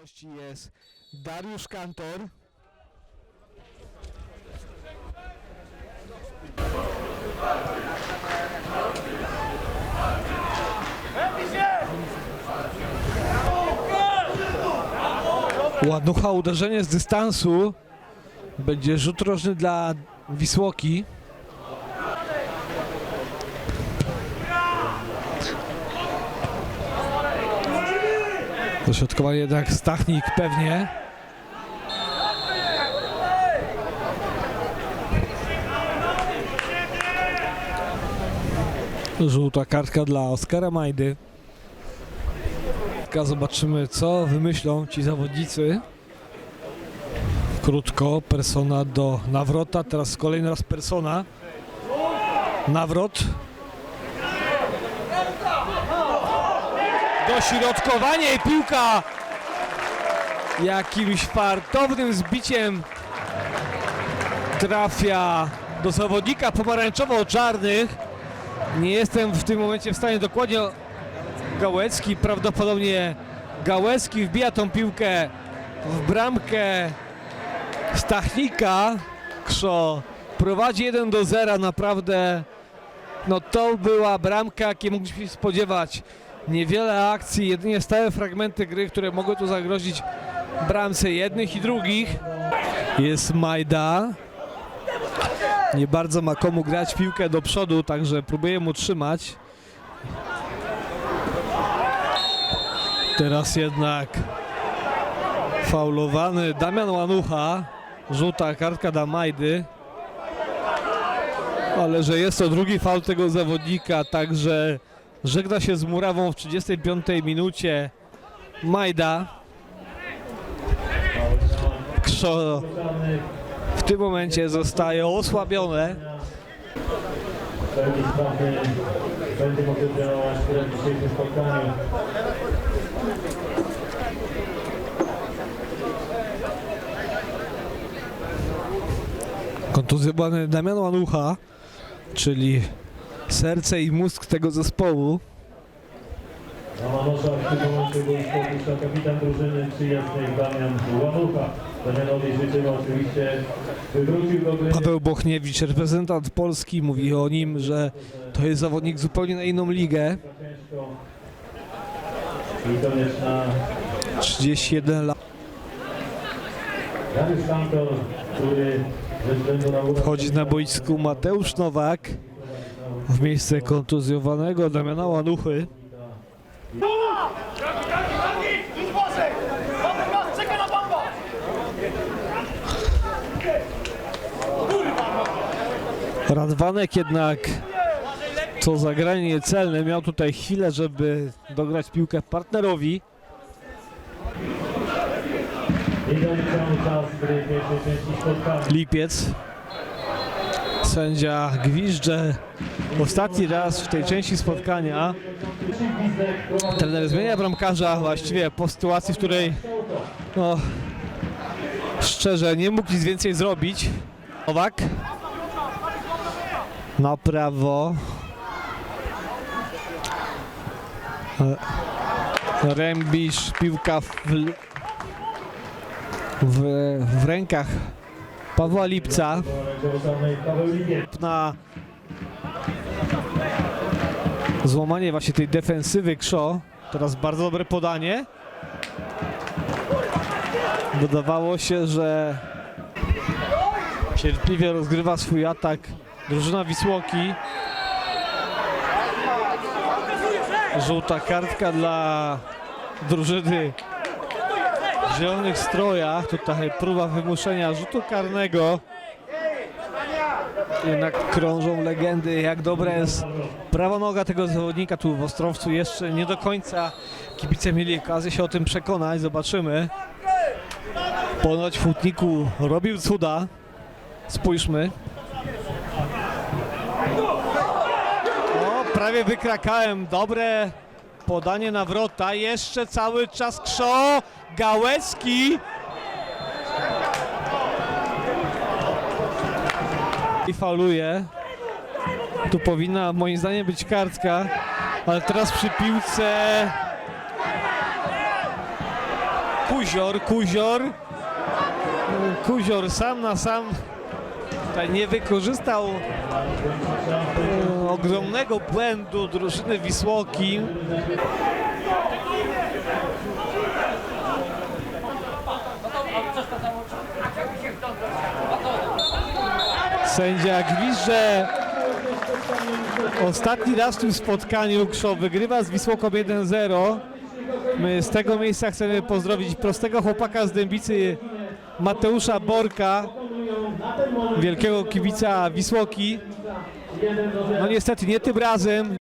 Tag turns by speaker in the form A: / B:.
A: gości jest Dariusz Kantor. Ładnucha uderzenie z dystansu. Będzie rzut rożny dla Wisłoki. Dośrodkowanie jednak Stachnik pewnie. Żółta kartka dla Oskara Majdy. Zobaczymy co wymyślą ci zawodnicy. Krótko, persona do nawrota, teraz kolejny raz persona. Nawrot. Dośrodkowanie i piłka jakimś fartownym zbiciem trafia do zawodnika pomarańczowo-czarnych. Nie jestem w tym momencie w stanie dokładnie Gałecki, prawdopodobnie Gałecki wbija tą piłkę w bramkę Stachnika. Krzo prowadzi 1 do 0, naprawdę no to była bramka, jakiej mogliśmy się spodziewać. Niewiele akcji, jedynie stałe fragmenty gry, które mogły tu zagrozić bramce jednych i drugich. Jest Majda. Nie bardzo ma komu grać piłkę do przodu, także próbuje mu trzymać. Teraz jednak faulowany Damian Łanucha. Żółta kartka dla Majdy. Ale że jest to drugi faul tego zawodnika, także żegna się z Murawą w 35 minucie Majda. Krzo w tym momencie zostaje osłabione.
B: Będzie mógł trenować w.
A: Kontuzjowany Damian Łanucha, czyli serce i mózg tego zespołu.
B: Kapitan drużyny przyjaznej Damian Łanucha. Damianowi życzymy oczywiście, do gry.
A: Paweł Bochniewicz, reprezentant Polski, mówi o nim, że to jest zawodnik zupełnie na inną ligę.
B: Ciężko. I konieczna
A: 31 lat. Wchodzi na boisku Mateusz Nowak w miejsce kontuzjowanego Damiana Łanuchy. Radwanek jednak to zagranie niecelne. Miał tutaj chwilę, żeby dograć piłkę partnerowi. Lipiec. Sędzia gwizdże ostatni raz w tej części spotkania. Trener zmienia bramkarza właściwie po sytuacji, w której no, szczerze nie mógł nic więcej zrobić. Nowak na prawo. Rębisz, piłka w, w, w rękach Pawła Lipca na złamanie właśnie tej defensywy Krzo. Teraz bardzo dobre podanie. Wydawało się, że cierpliwie rozgrywa swój atak drużyna Wisłoki. Żółta kartka dla drużyny w zielonych strojach. Tutaj próba wymuszenia rzutu karnego. Jednak krążą legendy, jak dobra jest prawa noga tego zawodnika tu w Ostrowcu. Jeszcze nie do końca kibice mieli okazję się o tym przekonać. Zobaczymy. Ponoć w Hutniku robił cuda. Spójrzmy. O, prawie wykrakałem. Dobre podanie na wrota. Jeszcze cały czas Krzo. Gałecki. i faluje. Tu powinna moim zdaniem być kartka, ale teraz przy piłce Kuzior, Kuzior. Kuzior sam na sam tutaj nie wykorzystał e, ogromnego błędu drużyny Wisłoki. Sędzia Gwizdże ostatni raz w tym spotkaniu Krzą wygrywa z Wisłoką 1-0. My z tego miejsca chcemy pozdrowić prostego chłopaka z Dębicy Mateusza Borka, wielkiego kibica Wisłoki. No niestety nie tym razem.